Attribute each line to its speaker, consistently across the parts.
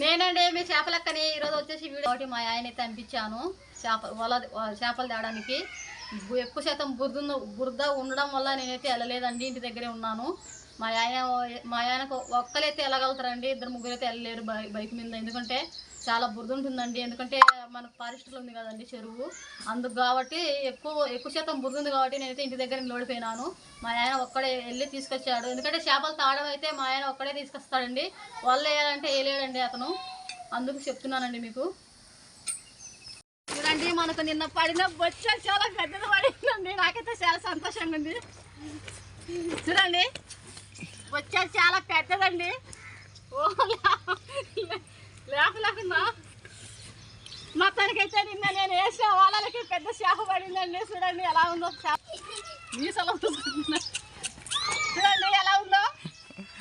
Speaker 1: నేనండి మీ చేపలక్కని ఈరోజు వచ్చేసి వీడియో ఒకటి మా ఆయన అయితే పంపించాను. చేప వల చేపలు తేవడానికి ఎక్కువ శాతం బురద బురద ఉండడం వల్ల నేనైతే వెళ్ళలేదండి ఇంటి దగ్గరే ఉన్నాను. మా ఆయన మా ఆయనకు ఒక్కరైతే వెళ్ళగలుగుతారండి ఇద్దరు ముగ్గురు అయితే వెళ్ళలేరు బై బైక్ మీద. ఎందుకంటే చాలా బురద ఉంటుందండి ఎందుకంటే మనకు ఫారెస్ట్లో ఉంది కదండి చెరువు. అందుకు కాబట్టి ఎక్కువ ఎక్కువ శాతం బురద ఉంది కాబట్టి నేనైతే ఇంటి దగ్గర నిలబడిపోయినాను మా ఆయన ఒక్కడే వెళ్ళి తీసుకొచ్చాడు. ఎందుకంటే చేపలు తాగడం అయితే మా ఆయన ఒక్కడే తీసుకొస్తాడండి. వాళ్ళు వేయాలంటే వేయలేడండి అతను. అందుకు చెప్తున్నానండి మీకు. చూడండి మనకు నిన్న పడిన బొచ్చ చాలా పెద్దది పడిందండి. నాకైతే చాలా సంతోషంగా ఉంది. చూడండి బొచ్చ చాలా పెద్దదండి. ఓ లేక లేకుండా మొత్తానికైతే నిన్న నేను వేసిన వాళ్ళకి పెద్ద చేప పడిందండి. చూడండి ఎలా ఉందో. చేప మీసలో. చూడండి ఎలా ఉందో.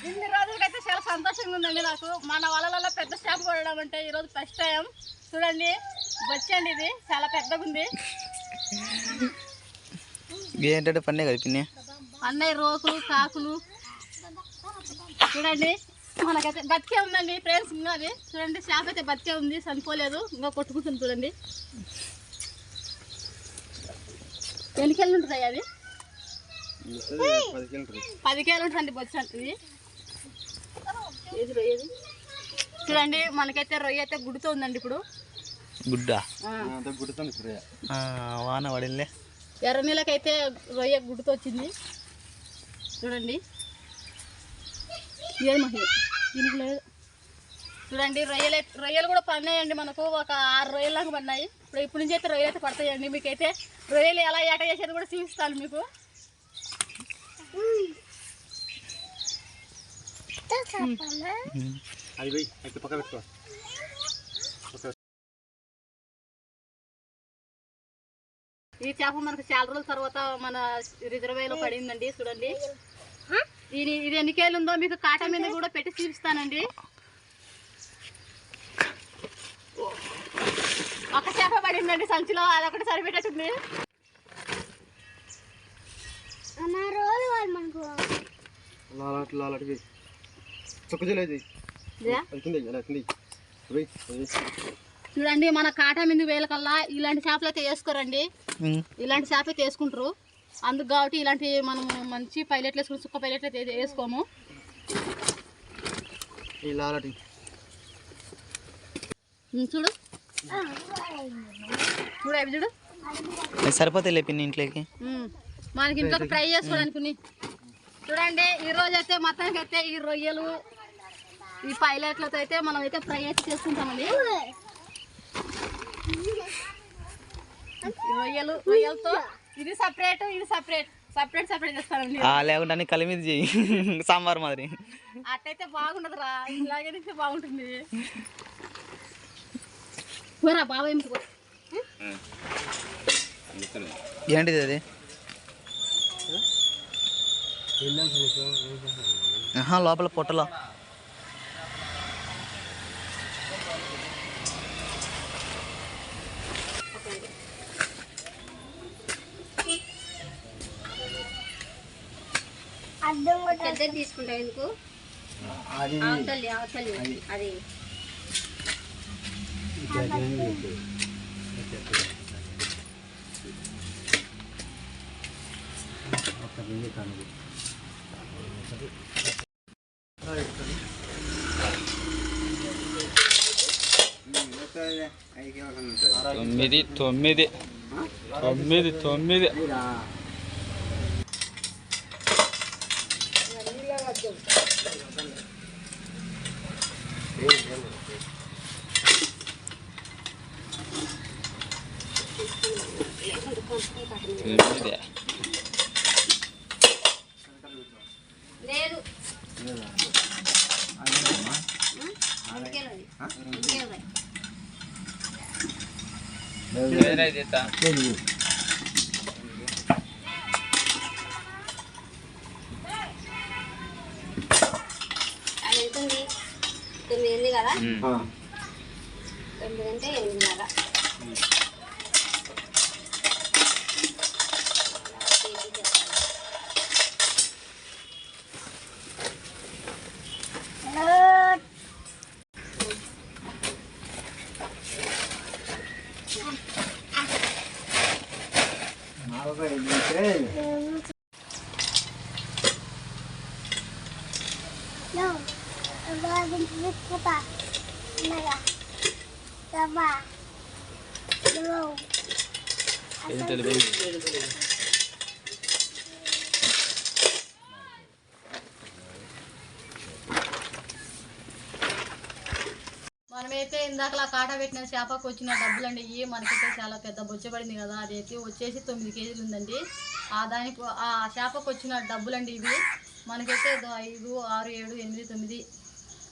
Speaker 1: ఇన్ని రోజులకైతే చాలా సంతోషంగా ఉందండి నాకు. మన వలలో పెద్ద చేప పడడం అంటే ఈరోజు ఫస్ట్ టైం చూడండి. వచ్చండి ఇది. చాలా పెద్దగా ఉంది.
Speaker 2: ఏంటంటే పన్నే కదా పిన్ని?
Speaker 1: అన్నయ్య రోకులు కాకులు. చూడండి. మనకైతే బతికే ఉందండి ఫ్రెండ్స్ ఇంకా అది చూడండి చేప అయితే బతికే ఉంది చనిపోలేదు. ఇంకా కొట్టుకుంటుంది చూడండి. ఎన్నికెళ్ళి ఉంటుంది అది? పది ఉంటుంది బొచ్చు ఇది ఏది రొయ్యది చూడండి మనకైతే రొయ్య అయితే గుడితో ఉందండి ఇప్పుడు.
Speaker 2: గుడ్డ? వాన
Speaker 1: ఎర్ర నీళ్ళకైతే రొయ్య గుడ్డుతో వచ్చింది. చూడండి. ఏది మహి దీనికి లేదు. చూడండి రొయ్యలు అయితే- రొయ్యలు కూడా పడినాయండి మనకు. ఒక ఆరు రొయ్యలు దాకా పడినాయి ఇప్పుడు ఇప్పుడు నుంచి అయితే రొయ్యలు అయితే పడతాయండి మీకైతే. రొయ్యలు ఎలా ఏట చేసేది కూడా చూపిస్తాను మీకు.
Speaker 3: అది పక్క పెట్టుకో
Speaker 1: ఈ చేప మనకు చాలా రోజుల తర్వాత మన రిజర్వేలో పడిందండి చూడండి. ఇది ఇది ఎన్ని కేలు ఉందో మీకు కాటా మీద కూడా పెట్టి చూపిస్తానండి ఒక చేప పడిందండి సంచిలో అదొకటి సరిపెట్టేసింది.
Speaker 3: లాలాటి లాలాటి.
Speaker 1: చూడండి మన కాటా మీద వేలకల్లా ఇలాంటి చేపలు అయితే వేసుకోరండి. ఇలాంటి చేప అయితే వేసుకుంటారు. అందుకు కాబట్టి ఇలాంటి మనం మంచి పైలెట్లు వేసుకుని సుక్క పైలెట్లు అయితే వేసుకోము.
Speaker 3: ఈ లాలాటి.
Speaker 1: ఉం, చూడు. చూడు అవి చూడు.
Speaker 2: అది సరిపోతాయిలే పిన్ని ఇంట్లోకి.
Speaker 1: మనకి ఇంట్లో ఫ్రై చేసుకోవడానికి ఉన్నాయి. చూడండి ఈ రోజు అయితే మొత్తానికి అయితే ఈ రొయ్యలు ఈ పైలట్లతో అయితే మనం అయితే ఫ్రై అయితే చేసుకుంటామండి ఈ రొయ్యలు రొయ్యలతో ఇది సపరేట్ ఇది సపరేట్ సపరేట్ సపరేట్ చేస్తానండి
Speaker 2: ఆ, లేకుంటే అన్ని కలి మీద చెయ్యి. సాంబార్ మాదిరి.
Speaker 1: అట్టయితే బాగుండదు రా ఇలాగే తింటే బాగుంటుంది. పోరా బాబాయ్ ఇంటికి పో.
Speaker 2: ఏంటిది అది? ఆహా, లోపల పొట్టలో.
Speaker 1: ఎందుకు? అవతలి అవతలి అది.
Speaker 2: తొమ్మిది తొమ్మిది. తొమ్మిది తొమ్మిది. తొమ్మిది
Speaker 1: లేదు. కదా? తొమ్మిది అంటే ఎనిమిదిన్నర
Speaker 2: ఏది తెలియదు
Speaker 1: మనమైతే ఇందాకలా కాట పెట్టిన చేపకు వచ్చిన డబ్బులండి ఇవి మనకైతే చాలా పెద్ద బొచ్చబడింది కదా. అదైతే వచ్చేసి తొమ్మిది కేజీలు ఉందండి. ఆ దానికి ఆ చేపకు వచ్చిన డబ్బులండి ఇవి. మనకైతే ఐదు ఆరు ఏడు ఎనిమిది తొమ్మిది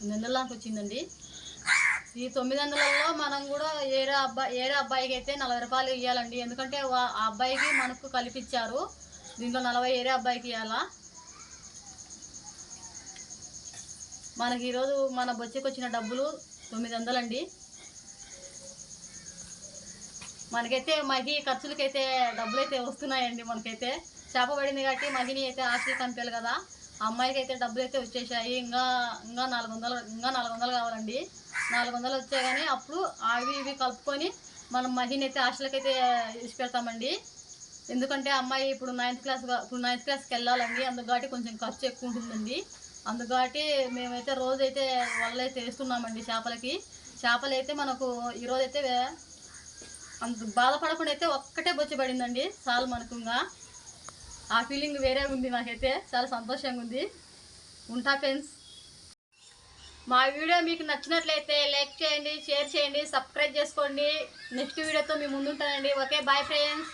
Speaker 1: తొమ్మిది వచ్చిందండి. ఈ తొమ్మిది వందలలో మనం కూడా ఏరే అబ్బాయి ఏరే అబ్బాయికి అయితే నలభై రూపాయలు ఇవ్వాలండి ఎందుకంటే ఆ అబ్బాయికి మనకు కల్పించారు దీంట్లో నలభై ఏరే అబ్బాయికి ఇవ్వాలా మనకి ఈరోజు మన బొచ్చెకి వచ్చిన డబ్బులు తొమ్మిది వందలండి. మనకైతే మగి ఖర్చులకైతే డబ్బులు అయితే వస్తున్నాయండి మనకైతే. చేప పడింది కాబట్టి మగిని అయితే ఆశ కనిపించాలి కదా. అమ్మాయికి అయితే డబ్బులు అయితే వచ్చేసాయి. ఇంకా ఇంకా నాలుగు వందలు ఇంకా నాలుగు వందలు కావాలండి. నాలుగు వందలు వచ్చాయి కానీ అప్పుడు అవి ఇవి కలుపుకొని మనం మహిని అయితే హాస్టల్కైతే ఇచ్చి పెడతామండి. ఎందుకంటే అమ్మాయి ఇప్పుడు నైన్త్ క్లాస్ ఇప్పుడు నైన్త్ క్లాస్కి వెళ్ళాలండి. అందుకటి కొంచెం ఖర్చు ఎక్కువ ఉంటుందండి. అందుకటి మేమైతే రోజైతే వలలైతే వేస్తున్నామండి చేపలకి. చేపలు అయితే మనకు ఈరోజైతే అంత బాధపడకుండా అయితే ఒక్కటే బొచ్చి పడిందండి. చాలు మనకు ఇంకా. ఆ ఫీలింగ్ వేరే ఉంది నాకైతే. చాలా సంతోషంగా ఉంది. ఉంటా ఫ్రెండ్స్ మా వీడియో మీకు నచ్చినట్లయితే లైక్ చేయండి షేర్ చేయండి సబ్స్క్రైబ్ చేసుకోండి. నెక్స్ట్ వీడియోతో మీ ముందుంటానండి. Okay bye friends